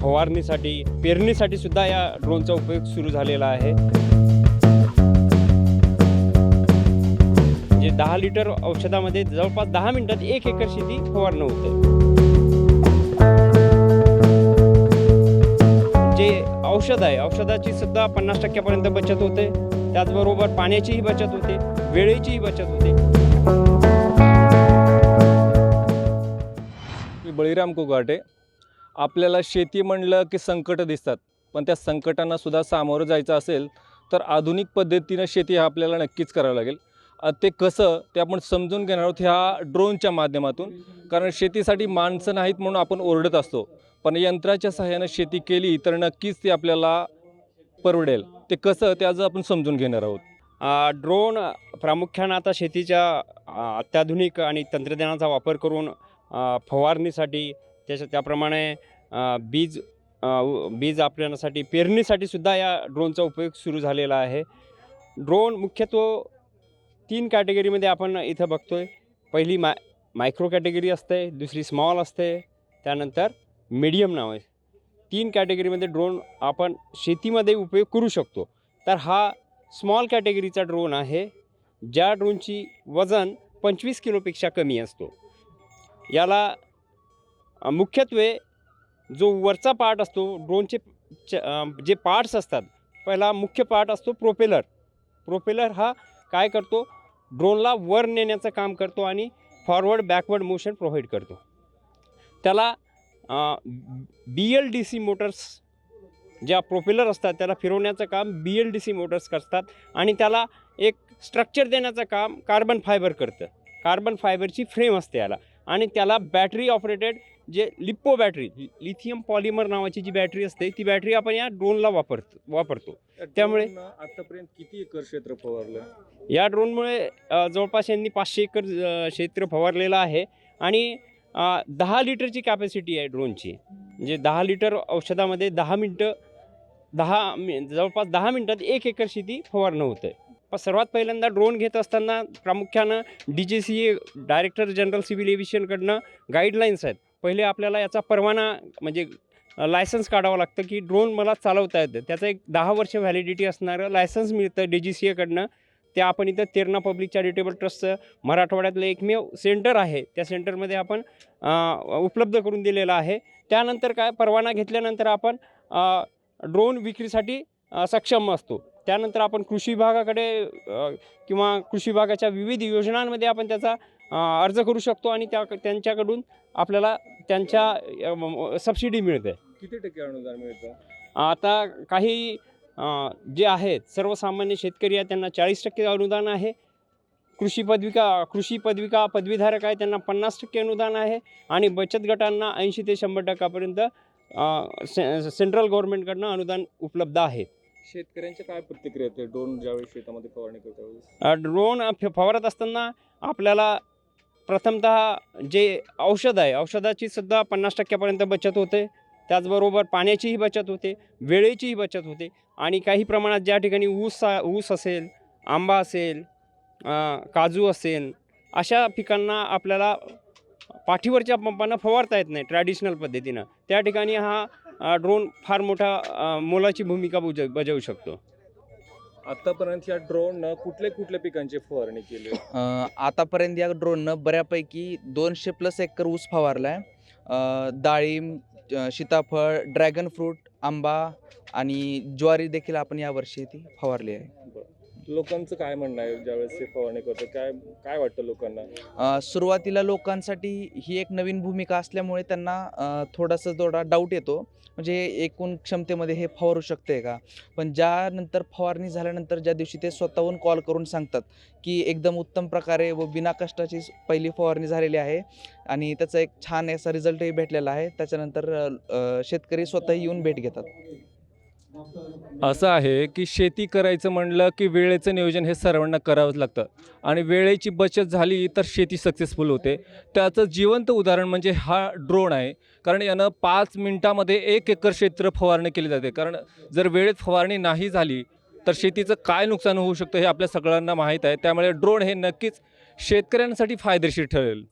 फवारणीसाठी पेरणीसाठी सुद्धा या ड्रोनचा उपयोग सुरू झालेला आहे. जे दहा लिटर औषधामध्ये जवळपास दहा मिनिटात एक एकर शेती फवारणं होते जे औषध आहे औषधाची सुद्धा पन्नास टक्क्यापर्यंत बचत होते. त्याचबरोबर पाण्याचीही बचत होते वेळेचीही बचत होते. मी बळीराम कुगाटे आपल्याला शेती म्हणलं की संकट दिसतात. पण त्या संकटांना सुद्धा सामोरं जायचं असेल तर आधुनिक पद्धतीनं शेती हा आपल्याला नक्कीच करावं लागेल. ते कसं ते आपण समजून घेणार आहोत ह्या ड्रोनच्या माध्यमातून. कारण शेतीसाठी माणसं नाहीत म्हणून आपण ओरडत असतो. पण यंत्राच्या सहाय्यानं शेती केली तर नक्कीच ते आपल्याला परवडेल. ते कसं ते आज आपण समजून घेणार आहोत. ड्रोन प्रामुख्यानं आता शेतीच्या अत्याधुनिक आणि तंत्रज्ञानाचा वापर करून फवारणीसाठी त्याच्या त्याप्रमाणे बीज बीज आपल्यासाठी पेरणीसाठी सुद्धा या ड्रोनचा उपयोग सुरू झालेला आहे. ड्रोन मुख्यत्व तीन कॅटेगरीमध्ये आपण इथं बघतोय. पहिली माय मायक्रो कॅटेगरी असते दुसरी स्मॉल असते त्यानंतर मीडियम नाव आहे. तीन कॅटेगरीमध्ये ड्रोन आपण शेतीमध्ये उपयोग करू शकतो. तर हा स्मॉल कॅटेगरीचा ड्रोन आहे ज्या ड्रोनची वजन पंचवीस किलोपेक्षा कमी असतो. याला मुख्यत्वे जो वरचा पार्ट असतो ड्रोनचे च जे पार्ट्स असतात पहिला मुख्य पार्ट असतो प्रोपेलर प्रोपेलर हा काय करतो? ड्रोनला वर नेण्याचं काम करतो आणि फॉरवर्ड बॅकवर्ड मोशन प्रोव्हाइड करतो. त्याला B L D C motors ज्या प्रोपेलर असतात त्याला फिरवण्याचं काम B L D C motors करतात आणि त्याला एक स्ट्रक्चर देण्याचं काम कार्बन फायबर करतं. कार्बन फायबरची फ्रेम असते याला. आणि त्याला बॅटरी ऑपरेटेड जे लिप्पो बॅटरी लिथियम पॉलिमर नावाची जी बॅटरी असते ती बॅटरी आपण या ड्रोनला वापरतो वापरतो. त्यामुळे- आतापर्यंत किती एकर क्षेत्र फवारलं? या ड्रोनमुळे जवळपास यांनी पाचशे एकर क्षेत्र फवारलेलं आहे आणि दहा लिटरची कॅपॅसिटी आहे ड्रोनची म्हणजे दहा लिटर औषधामध्ये दहा मिनटं दहा मि जवळपास दहा मिनटात एक एकर शेती फवारणं होतं पण सर्वात पहिल्यांदा ड्रोन घेत असताना प्रामुख्यानं D J C A director general civil एव्हिएशनकडनं guidelines आहेत. पहिले आपल्याला याचा परवाना म्हणजे लायसन्स काढावं लागतं की ड्रोन मला चालवता येतं. त्याचं एक दहा वर्ष व्हॅलिडिटी असणारं लायसन्स मिळतं डी जी सी एकडनं ते आपण इथं तेरणा पब्लिक चॅरिटेबल ट्रस्टचं मराठवाड्यातलं एकमेव सेंटर आहे. त्या सेंटरमध्ये आपण उपलब्ध करून दिलेलं आहे. त्यानंतर काय परवाना घेतल्यानंतर आपण ड्रोन विक्रीसाठी सक्षम असतो. त्यानंतर आपण कृषी विभागाकडे किंवा कृषी विभागाच्या विविध योजनांमध्ये आपण त्याचा अर्ज करू शकतो आणि त्या त्यांच्याकडून आपल्याला त्यांच्या सबसिडी मिळते. किती टक्के अनुदान मिळतं? आता काही जे आहेत सर्वसामान्य शेतकरी आहेत त्यांना चाळीस टक्के अनुदान आहे. कृषी पदविका कृषी पदविका पदवीधारक आहे त्यांना पन्नास टक्के अनुदान आहे. आणि बचत गटांना ऐंशी ते शंभर टक्कापर्यंत से सेंट्रल गव्हर्नमेंटकडनं अनुदान उपलब्ध आहे. शेतकऱ्यांच्या काय प्रतिक्रिया येते ड्रोन ज्यावेळी शेतामध्ये फवारणी करतो त्यावेळेस? ड्रोन फ- फवारत असताना आपल्याला प्रथमतः जे औषध आहे औषधाची सुद्धा पन्नास टक्क्यापर्यंत बचत होते. त्याचबरोबर पाण्याचीही बचत होते वेळेचीही बचत होते. आणि काही प्रमाणात ज्या ठिकाणी ऊस ऊस असेल आंबा असेल काजू असेल अशा पिकांना आपल्याला पाठीवरच्या पंपांना फवारता येत नाही ट्रॅडिशनल पद्धतीनं. त्या ठिकाणी हा ड्रोन फार मोठा मोलाची भूमिका बुज बजावू शकतो. आतापर्यंत या ड्रोननं कुठल्या कुठल्या पिकांची फवारणी केली? आतापर्यंत या ड्रोननं बऱ्यापैकी दोनशे प्लस एकर ऊस फवारला आहे डाळिंब सीताफळ ड्रॅगन फ्रूट आंबा आणि ज्वारी देखील आपण यावर्षी ती फवारली आहे. लोकांचं काय म्हणणं आहे ज्यावेळेस फवारणी करतो काय काय वाटतं लोकांना? अ, सुरुवातीला लोकांसाठी ही एक नवीन भूमिका असल्यामुळे त्यांना अ, थोडासा थोडा डाऊट येतो. म्हणजे एकूण क्षमतेमध्ये हे फवारू शकते का? पण ज्यानंतर फवारणी झाल्यानंतर ज्या दिवशी ते स्वतःहून कॉल करून सांगतात की एकदम उत्तम प्रकारे व बिना कष्टाची पहिली फवारणी झालेली आहे आणि त्याचा एक छान असा रिझल्टही भेटलेला आहे. त्याच्यानंतर अ, अ, शेतकरी स्वतःही येऊन भेट घेतात. असं आहे की शेती करायचं म्हणलं की वेळेचं नियोजन हे सर्वांना करावंच लागतं. आणि वेळेची बचत झाली तर शेती सक्सेसफुल होते. त्याचं जिवंत उदाहरण म्हणजे हा ड्रोन आहे. कारण यानं पाच मिनटामध्ये एक एकर क्षेत्र फवारणी केली जाते. कारण जर वेळेत फवारणी नाही झाली तर शेतीचं काय नुकसान होऊ शकतं हे आपल्या सगळ्यांना माहीत आहे. त्यामुळे ड्रोन हे नक्कीच शेतकऱ्यांसाठी फायदेशीर ठरेल.